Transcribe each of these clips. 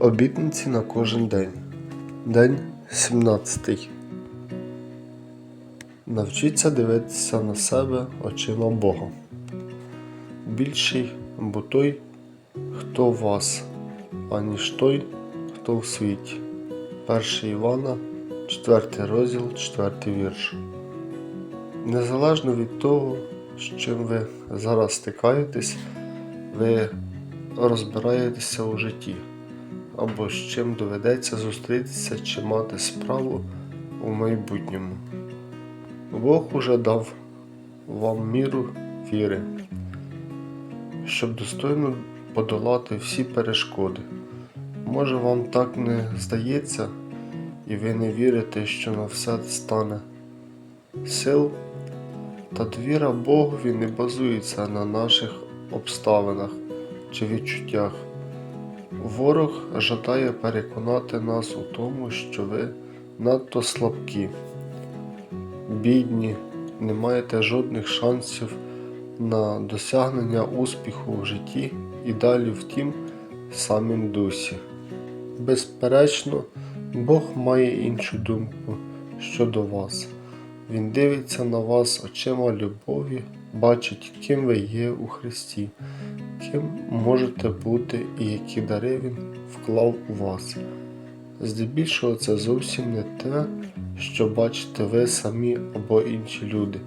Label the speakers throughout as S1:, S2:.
S1: Обітниці на кожен день. День 17. Навчіться дивитися на себе очима Бога. Більший бо той, хто в вас, аніж той, хто в світі. 1 Івана, 4 розділ, 4 вірш. Незалежно від того, з чим ви зараз стикаєтесь, ви розбираєтеся у житті, або з чим доведеться зустрітися чи мати справу у майбутньому. Бог уже дав вам міру віри, щоб достойно подолати всі перешкоди. Може вам так не здається, і ви не вірите, що на все стане сил, та довіра Богові не базується на наших обставинах чи відчуттях. Ворог жадає переконати нас у тому, що ви надто слабкі, бідні, не маєте жодних шансів на досягнення успіху в житті і далі в тім самім дусі. Безперечно, Бог має іншу думку щодо вас. Він дивиться на вас очима любові, бачить, ким ви є у Христі, ким можете бути і які дари Він вклав у вас. Здебільшого це зовсім не те, що бачите ви самі або інші люди.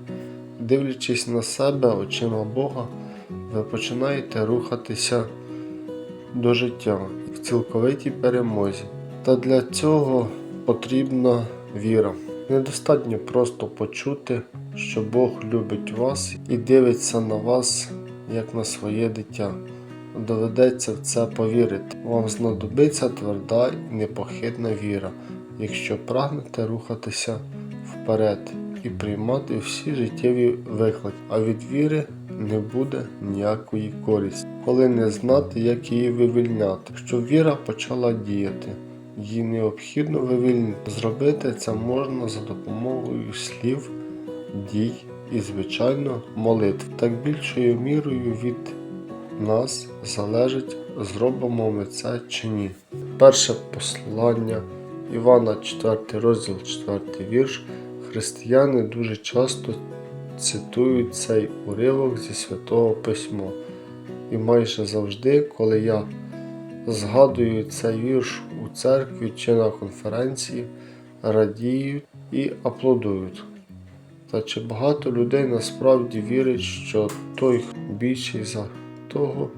S1: Дивлячись на себе очима Бога, ви починаєте рухатися до життя в цілковитій перемозі. Та для цього потрібна віра. Недостатньо просто почути, що Бог любить вас і дивиться на вас як на своє дитя. Доведеться в це повірити. Вам знадобиться тверда і непохитна віра, якщо прагнете рухатися вперед і приймати всі життєві виклики, а від віри не буде ніякої користі, коли не знати, як її вивільняти. Щоб віра почала діяти. Її необхідно вивільнити. Зробити це можна за допомогою слів, дій і, звичайно, молитв. Так більшою мірою від нас залежить, зробимо ми це чи ні. Перше послання Івана, 4 розділ, 4 вірш. Християни дуже часто цитують цей уривок зі Святого Письма. І майже завжди, коли я згадую цей вірш у церкві чи на конференції, радіють і аплодують. Та чи багато людей насправді вірить, що той більший за того,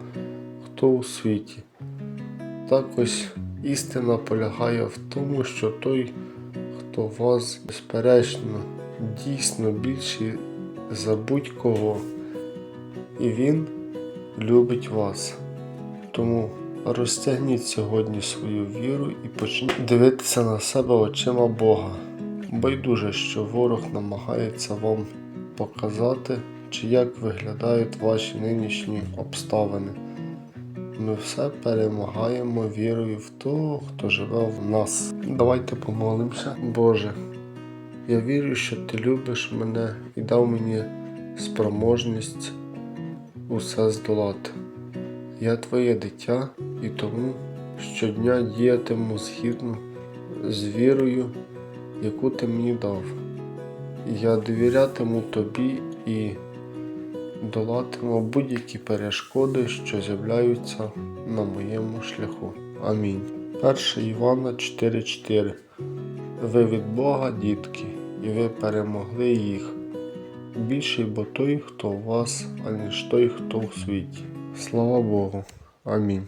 S1: хто у світі? Так ось істина полягає в тому, що той, хто вас, безперечно, дійсно більший за будь-кого, і він любить вас. Тому розтягніть сьогодні свою віру і почніть дивитися на себе очима Бога. Байдуже, що ворог намагається вам показати, чи як виглядають ваші нинішні обставини. Ми все перемагаємо вірою в того, хто живе в нас. Давайте помолимося. Боже, я вірю, що Ти любиш мене і дав мені спроможність усе здолати. Я твоє дитя і тому щодня діятиму згідно з вірою, яку ти мені дав. Я довірятиму тобі і долатиму будь-які перешкоди, що з'являються на моєму шляху. Амінь. 1 Івана 4:4 Ви від Бога, дітки, і ви перемогли їх. Більший бо той, хто у вас, аніж той, хто у світі. Слава Богу. Амінь.